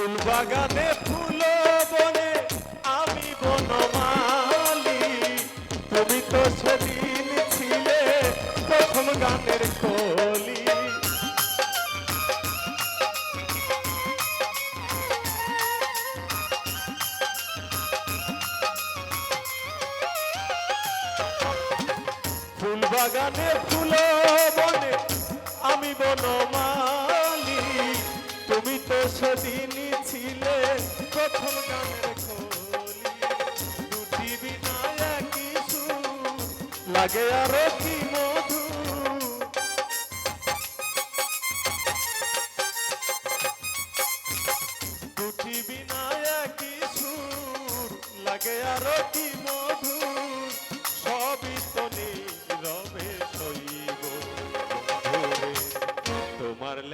ফুল বাগানে ফুল বনে, আমি বনমালি। তুমি তো সেদিন ছিলে প্রথম গানের কলি। বাগানে ফুল বনে, আমি বনমালি। তুমি তো সেদিনই ছিলে প্রথম গানের কলি দুটি বিনা একই সুর, লাগে আরও কি মধু দুটি বিনা একই সুর, লাগে আরও কি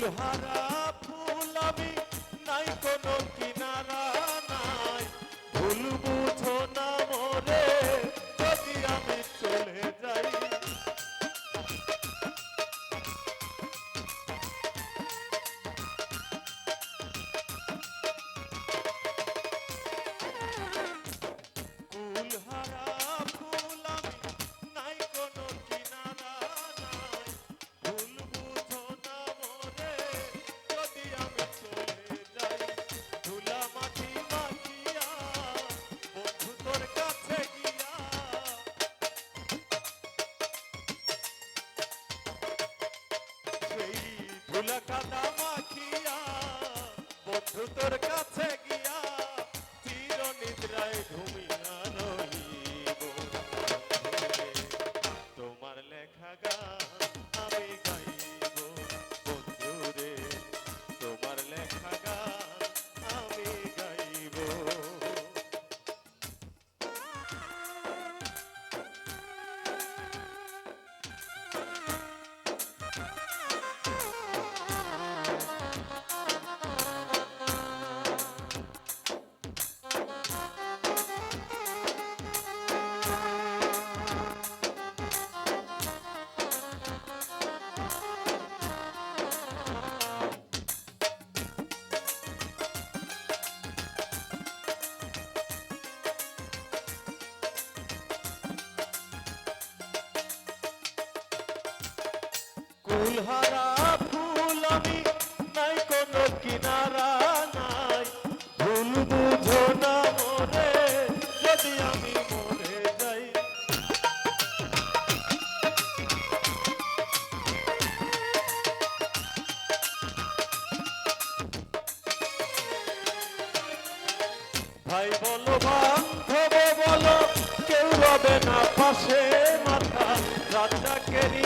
কুলহারা ফুল আমি নাই কোনো ধুলা কাদা মাখিয়া বন্ধু তোর কাছে গিয়া চির নিদ্রায় ঘুমিয়া কুলহারা ফুল আমি, নাই কোনো কিনারা নাই। ভুল বুঝো না মোরে, যদি ভাই বলো, বান্ধব বলো, কেউ রবে না পাশে মাথা। রাজাকেরই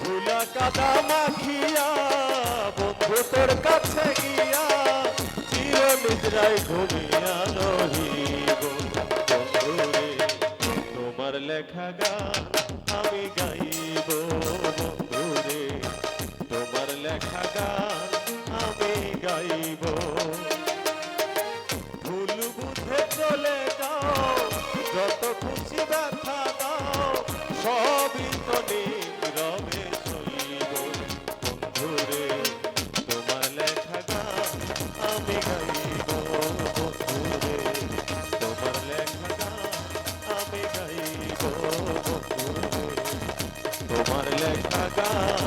ধুলা কাদা মাখিয়া বন্ধু তোর কাছে গিয়া চির তোমার লেখা গান বন্ধুরে